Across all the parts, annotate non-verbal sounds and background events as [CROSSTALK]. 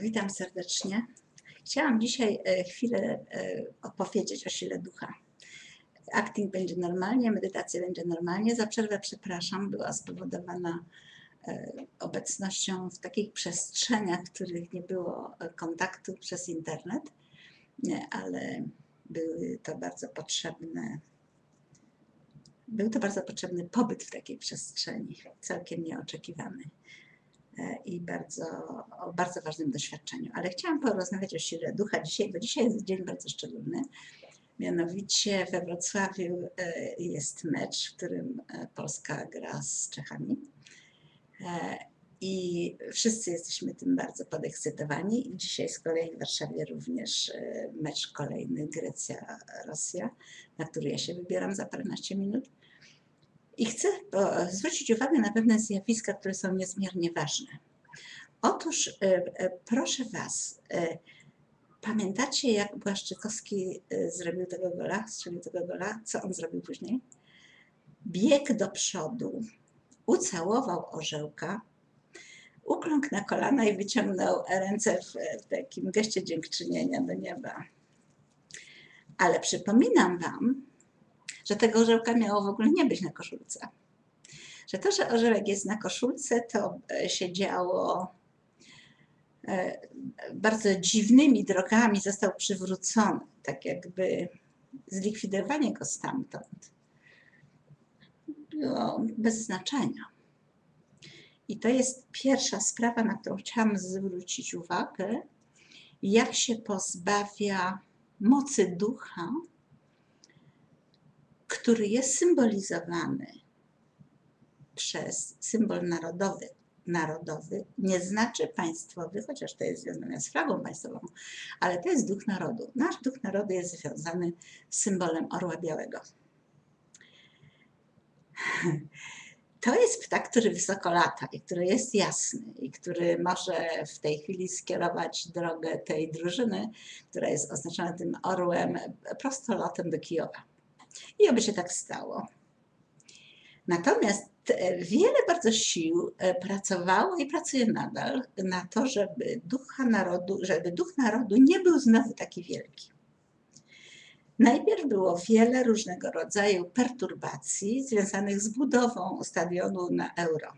Witam serdecznie. Chciałam dzisiaj e, chwilę e, opowiedzieć o sile ducha. Acting będzie normalnie, medytacja będzie normalnie. Za przerwę przepraszam, była spowodowana e, obecnością w takich przestrzeniach, w których nie było kontaktu przez internet, ale były to bardzo potrzebne. Był to bardzo potrzebny pobyt w takiej przestrzeni, całkiem nieoczekiwany i bardzo, o bardzo ważnym doświadczeniu. Ale chciałam porozmawiać o sile ducha dzisiaj, bo dzisiaj jest dzień bardzo szczególny. Mianowicie we Wrocławiu e, jest mecz, w którym e, Polska gra z Czechami. E, I wszyscy jesteśmy tym bardzo podekscytowani. I dzisiaj z kolei w Warszawie również mecz kolejny Grecja-Rosja, na który ja się wybieram za paręnaście minut. I chcę po- zwrócić uwagę na pewne zjawiska, które są niezmiernie ważne. Otóż e, e, proszę Was, e, pamiętacie jak Błaszczykowski e, zrobił tego gola, strzelił tego gola? Co on zrobił później? Biegł do przodu, ucałował orzełka, ukląkł na kolana i wyciągnął ręce w, w takim geście dziękczynienia do nieba. Ale przypominam Wam, że tego orzełka miało w ogóle nie być na koszulce. Że to, że orzełek jest na koszulce, to e, się działo e, bardzo dziwnymi drogami, został przywrócony, tak jakby zlikwidowanie go stamtąd było bez znaczenia. I to jest pierwsza sprawa, na którą chciałam zwrócić uwagę, jak się pozbawia mocy ducha, który jest symbolizowany przez symbol narodowy. Narodowy nie znaczy państwowy, chociaż to jest związane z flagą państwową, ale to jest duch narodu. Nasz duch narodu jest związany z symbolem orła białego. [LAUGHS] To jest ptak, który wysoko lata i który jest jasny i który może w tej chwili skierować drogę tej drużyny, która jest oznaczona tym orłem, prostolotem do Kijowa. I oby się tak stało. Natomiast e, wiele bardzo sił e, pracowało i pracuje nadal na to, żeby ducha narodu, żeby duch narodu nie był znowu taki wielki. Najpierw było wiele różnego rodzaju perturbacji związanych z budową stadionu na euro.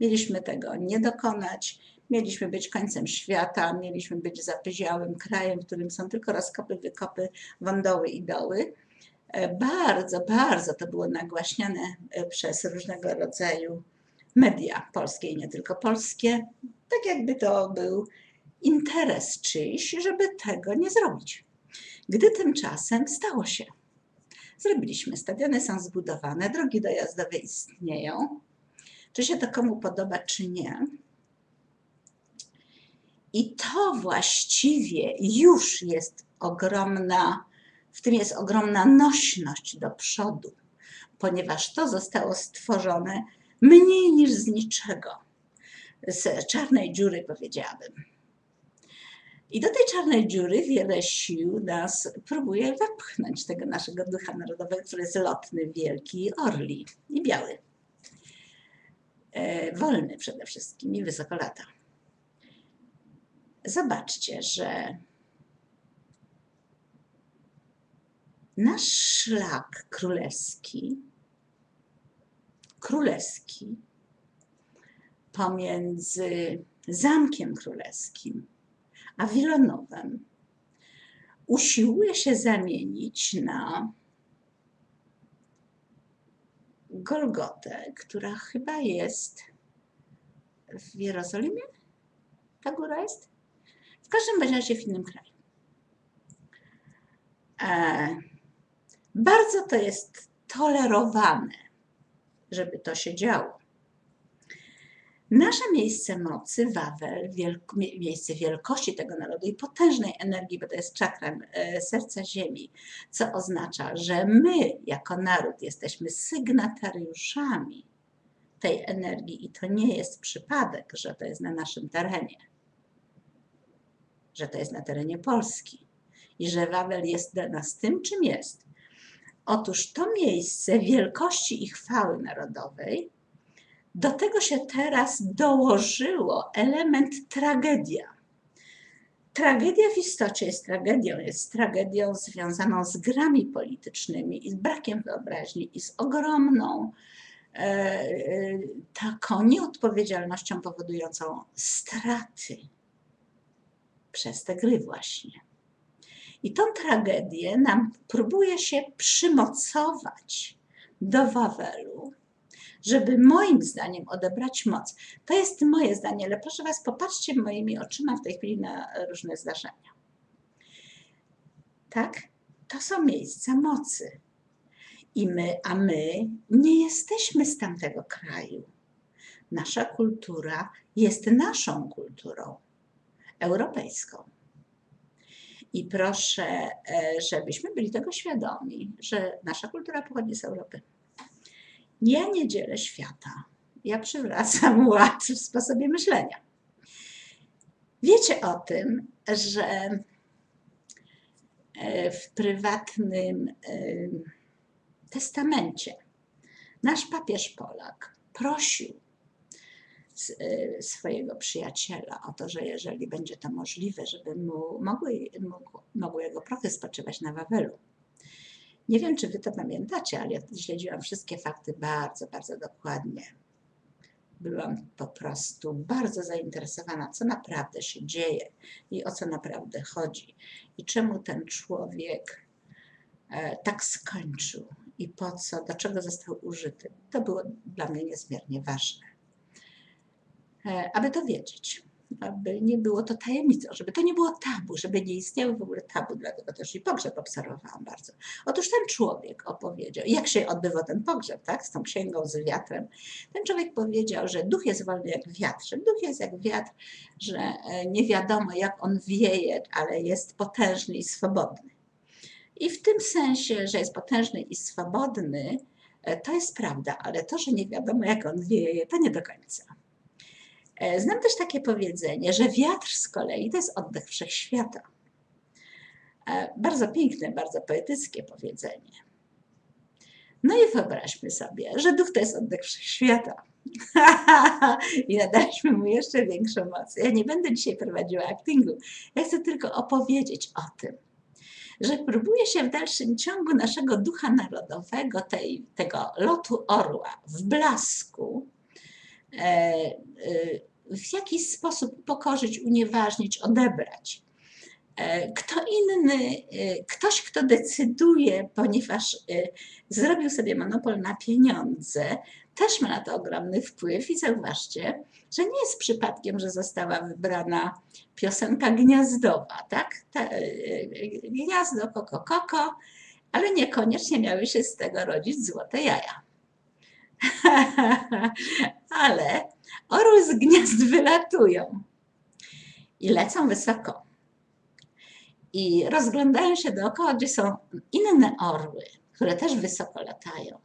Mieliśmy tego nie dokonać, mieliśmy być końcem świata, mieliśmy być zapyziałym krajem, w którym są tylko rozkopy, wykopy, wądoły i doły. E, Bardzo, bardzo to było nagłaśniane e, przez różnego rodzaju media polskie i nie tylko polskie. Tak jakby to był interes czyjś, żeby tego nie zrobić. Gdy tymczasem stało się. Zrobiliśmy, stadiony są zbudowane, drogi dojazdowe istnieją. Czy się to komu podoba, czy nie. I to właściwie już jest ogromna, w tym jest ogromna nośność do przodu, ponieważ to zostało stworzone mniej niż z niczego. Z czarnej dziury, powiedziałabym. I do tej czarnej dziury wiele sił nas próbuje wepchnąć tego naszego ducha narodowego, który jest lotny, wielki, orli i biały. E, wolny przede wszystkim i wysoko lata. Zobaczcie, że nasz szlak królewski, królewski pomiędzy Zamkiem Królewskim a Wilanowem usiłuje się zamienić na Golgotę, która chyba jest w Jerozolimie. Ta góra jest? W każdym razie w innym kraju. E, bardzo to jest tolerowane, żeby to się działo. Nasze miejsce mocy, Wawel, wielk, mie- miejsce wielkości tego narodu i potężnej energii, bo to jest czakra e, serca Ziemi, co oznacza, że my jako naród jesteśmy sygnatariuszami tej energii i to nie jest przypadek, że to jest na naszym terenie, że to jest na terenie Polski i że Wawel jest dla nas tym, czym jest. Otóż to miejsce wielkości i chwały narodowej do tego się teraz dołożyło element tragedia. tragedia w istocie jest tragedią, jest tragedią związaną z grami politycznymi i z brakiem wyobraźni i z ogromną e, e, taką nieodpowiedzialnością powodującą straty przez te gry właśnie. I tą tragedię nam próbuje się przymocować do Wawelu, żeby moim zdaniem odebrać moc. To jest moje zdanie, ale proszę Was, popatrzcie moimi oczyma w tej chwili na różne zdarzenia. Tak? To są miejsca mocy. I my, a my nie jesteśmy z tamtego kraju. Nasza kultura jest naszą kulturą europejską. I proszę, e, żebyśmy byli tego świadomi, że nasza kultura pochodzi z Europy. Ja nie dzielę świata. Ja przywracam [LAUGHS] ład w sposobie myślenia. Wiecie o tym, że e, w prywatnym e, testamencie nasz papież Polak prosił swojego przyjaciela o to, że jeżeli będzie to możliwe, żeby mu mogły, mógł, mogły jego prochy spoczywać na Wawelu. Nie wiem, czy wy to pamiętacie, ale ja śledziłam wszystkie fakty bardzo, bardzo dokładnie. Byłam po prostu bardzo zainteresowana, co naprawdę się dzieje i o co naprawdę chodzi. I czemu ten człowiek e, tak skończył i po co, do czego został użyty. To było dla mnie niezmiernie ważne. E, aby to wiedzieć aby nie było to tajemnicą, żeby to nie było tabu, żeby nie istniały w ogóle tabu, dlatego też i pogrzeb obserwowałam bardzo. Otóż ten człowiek opowiedział, jak się odbywa ten pogrzeb, tak, z tą księgą, z wiatrem. Ten człowiek powiedział, że duch jest wolny jak wiatr, że duch jest jak wiatr, że e, nie wiadomo jak on wieje, ale jest potężny i swobodny. I w tym sensie, że jest potężny i swobodny, e, to jest prawda, ale to, że nie wiadomo jak on wieje, to nie do końca. E, znam też takie powiedzenie, że wiatr z kolei to jest oddech wszechświata. E, bardzo piękne, bardzo poetyckie powiedzenie. No i wyobraźmy sobie, że duch to jest oddech wszechświata. [LAUGHS] I nadaliśmy mu jeszcze większą moc. Ja nie będę dzisiaj prowadziła aktingu. Ja chcę tylko opowiedzieć o tym, że próbuje się w dalszym ciągu naszego ducha narodowego, tej, tego lotu orła w blasku, e, w jakiś sposób pokorzyć, unieważnić, odebrać. E, kto inny, ktoś, kto decyduje, ponieważ zrobił sobie monopol na pieniądze, też ma na to ogromny wpływ i zauważcie, że nie jest przypadkiem, że została wybrana piosenka gniazdowa, tak? Ta, gniazdo, koko, koko, ale niekoniecznie miały się z tego rodzić złote jaja. [LAUGHS] Ale orły z gniazd wylatują i lecą wysoko. I rozglądają się dookoła, gdzie są inne orły, które też wysoko latają.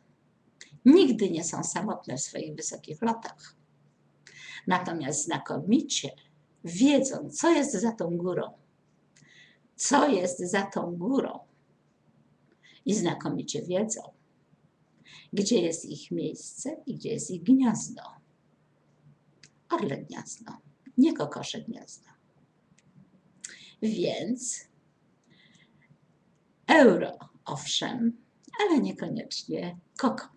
Nigdy nie są samotne w swoich wysokich lotach. Natomiast znakomicie wiedzą, co jest za tą górą. Co jest za tą górą. I znakomicie wiedzą, gdzie jest ich miejsce i gdzie jest ich gniazdo. Orle gniazdo, nie kokosze gniazdo. Więc euro, owszem, ale niekoniecznie koko.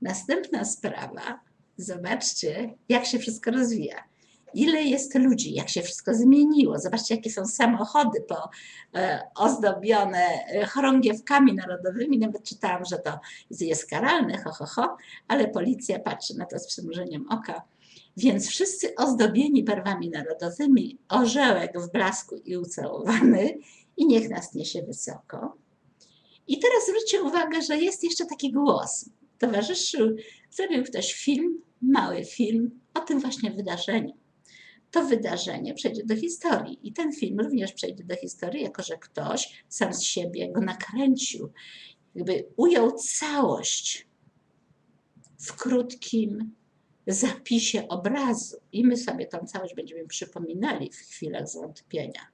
Następna sprawa, zobaczcie, jak się wszystko rozwija ile jest ludzi, jak się wszystko zmieniło. Zobaczcie, jakie są samochody po, e, ozdobione e, chorągiewkami narodowymi. Nawet czytałam, że to jest karalne, ho, ho, ho, ale policja patrzy na to z przymrużeniem oka. Więc wszyscy ozdobieni barwami narodowymi, orzełek w blasku i ucałowany i niech nas niesie wysoko. I teraz zwróćcie uwagę, że jest jeszcze taki głos. Towarzyszył, zrobił ktoś film, mały film o tym właśnie wydarzeniu to wydarzenie przejdzie do historii. I ten film również przejdzie do historii, jako że ktoś sam z siebie go nakręcił, jakby ujął całość w krótkim zapisie obrazu. I my sobie tą całość będziemy przypominali w chwilach zwątpienia.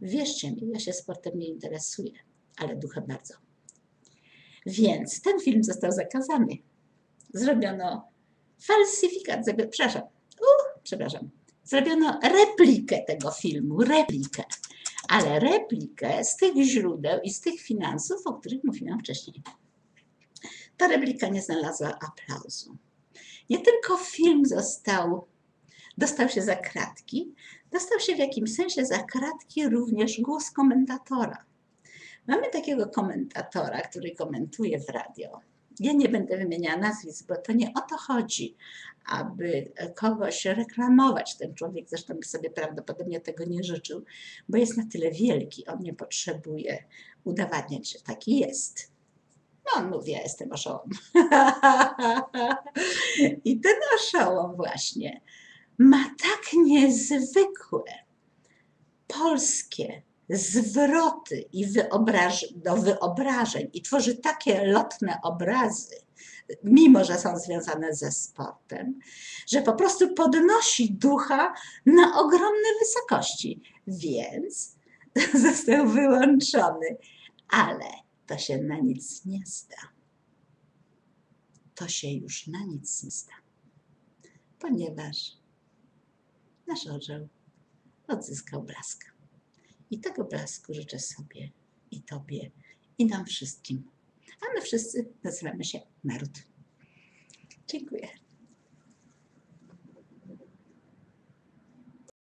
Wierzcie mi, ja się sportem nie interesuję, ale duchem bardzo. Więc ten film został zakazany. Zrobiono falsyfikat, przepraszam, przepraszam, Zrobiono replikę tego filmu, replikę. Ale replikę z tych źródeł i z tych finansów, o których mówiłam wcześniej. Ta replika nie znalazła aplauzu. Nie tylko film został, dostał się za kratki, dostał się w jakimś sensie za kratki również głos komentatora. Mamy takiego komentatora, który komentuje w radio. Ja nie będę wymieniała nazwisk, bo to nie o to chodzi, aby kogoś reklamować. Ten człowiek zresztą by sobie prawdopodobnie tego nie życzył, bo jest na tyle wielki, on nie potrzebuje udowadniać, że taki jest. No, on mówi, ja jestem oszołom. [LAUGHS] I ten oszołom właśnie ma tak niezwykłe polskie zwroty i wyobraż, do wyobrażeń i tworzy takie lotne obrazy, mimo że są związane ze sportem, że po prostu podnosi ducha na ogromne wysokości. Więc [LAUGHS] został wyłączony, ale to się na nic nie zda. To się już na nic nie zda, ponieważ nasz orzeł odzyskał blask. I tego blasku życzę sobie i Tobie i nam wszystkim. A my wszyscy nazywamy się naród. Dziękuję.